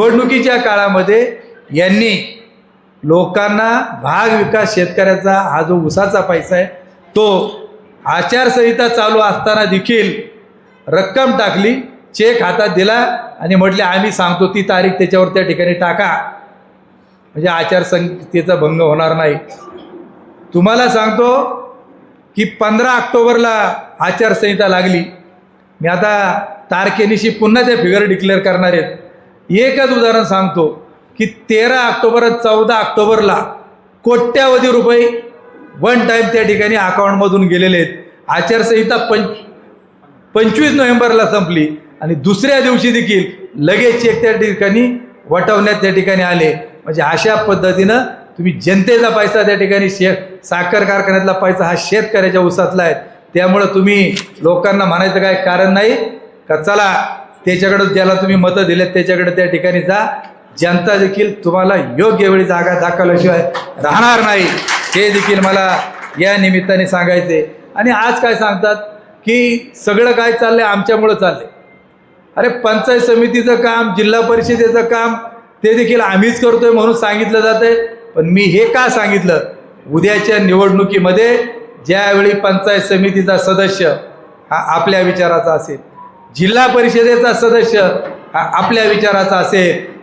निवडणुकीच्या काळामध्ये यांनी लोकांना भाग विकास शेतकऱ्याचा हा जो उसाचा पैसा आहे तो आचारसंहिता चालू असताना देखील रक्कम टाकली चेक हातात दिला आणि म्हटले आम्ही सांगतो ती तारीख त्याच्यावर त्या ठिकाणी टाका. म्हणजे आचारसंहितेचा भंग होणार नाही. तुम्हाला सांगतो की पंधरा ऑक्टोबरला आचारसंहिता लागली. मी आता तारखेनिशी पुन्हा ते फिगर डिक्लेअर करणार आहेत. एकच उदाहरण सांगतो की तेरा ऑक्टोबर चौदा ऑक्टोबरला कोट्यावधी रुपये वन टाईम त्या ठिकाणी अकाउंटमधून गेलेले आहेत. आचारसंहिता पंच पंचवीस नोव्हेंबरला संपली आणि दुसऱ्या दिवशी देखील लगेच चेक त्या ठिकाणी वटवण्यात त्या ठिकाणी आले. म्हणजे अशा पद्धतीनं तुम्ही जनतेचा पैसा त्या ठिकाणी शे साखर कारखान्यातला पैसा हा शेतकऱ्याच्या उसातला आहे. त्यामुळं तुम्ही लोकांना म्हणायचं काय कारण नाही? का चला त्याच्याकडं ज्याला तुम्ही मतं दिलेत त्याच्याकडे त्या ठिकाणी जा. जनता देखील तुम्हाला योग्य वेळी जागा दाखवल्याशिवाय राहणार नाही. हे देखील मला या निमित्ताने सांगायचे आणि आज काय सांगतात की सगळं काय चाललंय आमच्यामुळं चाललंय. अरे पंचायत समितीचं काम जिल्हा परिषदेचं काम ते देखील आम्हीच करतोय म्हणून सांगितलं जातंय. पण मी हे का सांगितलं? उद्याच्या निवडणुकीमध्ये ज्यावेळी पंचायत समितीचा सदस्य हा आपल्या विचाराचा असेल जिल्हा परिषदेचा सदस्य आपल्या विचाराचा असेल.